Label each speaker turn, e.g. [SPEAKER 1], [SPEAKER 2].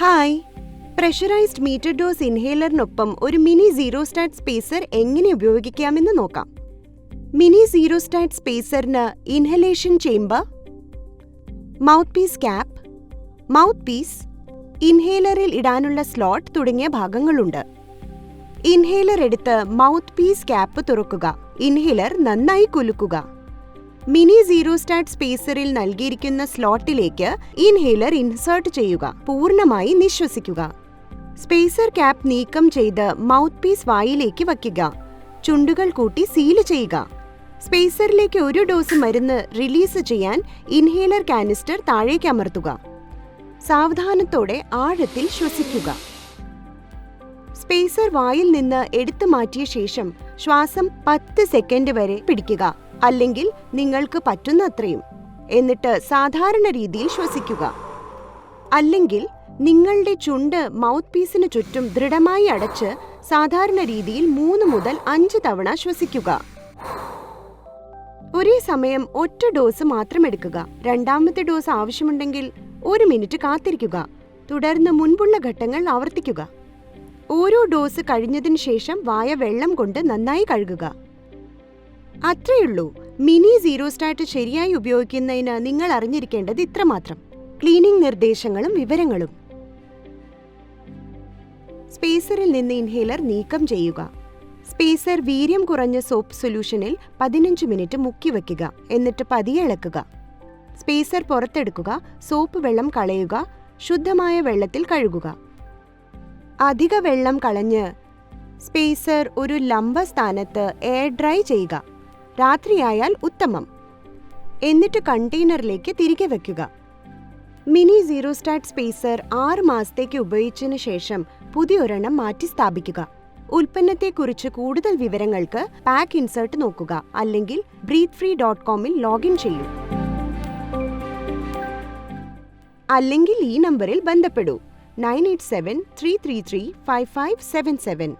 [SPEAKER 1] Hi pressurised meter dose ഇൻഹേലറിനൊപ്പം ഒരു mini zero stat spacer എങ്ങനെ ഉപയോഗിക്കാമെന്ന് നോക്കാം. Mini zero stat സ്പേസറിന് inhalation chamber mouthpiece cap mouthpiece ഇൻഹേലറിൽ ഇടാനുള്ള സ്ലോട്ട് തുടങ്ങിയ ഭാഗങ്ങളുണ്ട്. ഇൻഹേലർ എടുത്ത് മൗത്ത് പീസ് ക്യാപ്പ് തുറക്കുക. ഇൻഹേലർ നന്നായി കുലുക്കുക. മിനി സീറോ സ്റ്റാർട്ട് സ്പേസറിൽ നൽകിയിരിക്കുന്ന സ്ലോട്ടിലേക്ക് ഇൻഹേലർ ഇൻസേർട്ട് ചെയ്യുക. പൂർണമായി നിശ്വസിക്കുക. സ്പേസർ ക്യാപ് നീക്കം ചെയ്ത് മൗത്ത് പീസ് വായിലേക്ക് വയ്ക്കുക. ചുണ്ടുകൾ കൂട്ടി സീൽ ചെയ്യുക. സ്പേസറിലേക്ക് ഒരു ഡോസ് മരുന്ന് റിലീസ് ചെയ്യാൻ ഇൻഹേലർ കാനിസ്റ്റർ താഴേക്ക് അമർത്തുക. സാവധാനത്തോടെ ആഴത്തിൽ ശ്വസിക്കുക. സ്പേസർ വായിൽ നിന്ന് എടുത്തു മാറ്റിയ ശേഷം ശ്വാസം പത്ത് സെക്കൻഡ് വരെ പിടിക്കുക. അല്ലെങ്കിൽ നിങ്ങൾക്ക് പറ്റുന്നത്രയും. എന്നിട്ട് സാധാരണ രീതിയിൽ ശ്വസിക്കുക. അല്ലെങ്കിൽ നിങ്ങളുടെ ചുണ്ട് മൗത്ത് പീസിന് ചുറ്റും ദൃഢമായി അടച്ച് സാധാരണ രീതിയിൽ മൂന്ന് മുതൽ അഞ്ച് തവണ ശ്വസിക്കുക. ഒരേ സമയം ഒറ്റ ഡോസ് മാത്രം എടുക്കുക. രണ്ടാമത്തെ ഡോസ് ആവശ്യമുണ്ടെങ്കിൽ ഒരു മിനിറ്റ് കാത്തിരിക്കുക. തുടർന്ന് മുൻപുള്ള ഘട്ടങ്ങൾ ആവർത്തിക്കുക. ഓരോ ഡോസ് കഴിഞ്ഞതിന് ശേഷം വായ വെള്ളം കൊണ്ട് നന്നായി കഴുകുക. അത്രയുള്ളൂ. മിനി സീറോ സ്റ്റാർട്ട് ശരിയായി ഉപയോഗിക്കുന്നതിന് നിങ്ങൾ അറിഞ്ഞിരിക്കേണ്ടത് ഇത്രമാത്രം. ക്ലീനിംഗ് നിർദ്ദേശങ്ങളും വിവരങ്ങളും. സ്പേസറിൽ നിന്ന് ഇൻഹേലർ നീക്കം ചെയ്യുക. സ്പേസർ വീര്യം കുറഞ്ഞ സോപ്പ് സൊല്യൂഷനിൽ പതിനഞ്ച് മിനിറ്റ് മുക്കി വയ്ക്കുക. എന്നിട്ട് പതിയെ ഇളക്കുക. സ്പേസർ പുറത്തെടുക്കുക. സോപ്പ് വെള്ളം കളയുക. ശുദ്ധമായ വെള്ളത്തിൽ കഴുകുക. അധിക വെള്ളം കളഞ്ഞ് സ്പേസർ ഒരു ലംബ സ്ഥാനത്ത് എയർ ഡ്രൈ ചെയ്യുക. രാത്രിയായാൽ ഉത്തമം. എന്നിട്ട് കണ്ടെയ്നറിലേക്ക് തിരികെ വയ്ക്കുക മിനി സീറോ സീറോസ്റ്റാറ്റ് സ്പേസർ ആറ് മാസത്തേക്ക് ഉപയോഗിച്ചതിന് ശേഷം പുതിയൊരെണ്ണം മാറ്റി സ്ഥാപിക്കുക. ഉൽപ്പന്നത്തെക്കുറിച്ച് കൂടുതൽ വിവരങ്ങൾക്ക് പാക്ക് ഇൻസേർട്ട് നോക്കുക. അല്ലെങ്കിൽ ബ്രീത്ത് ഫ്രീ ഡോട്ട് കോമിൽ ലോഗിൻ ചെയ്യൂ. അല്ലെങ്കിൽ ഈ നമ്പറിൽ ബന്ധപ്പെടൂ. Nine eight seven three three three five five seven seven.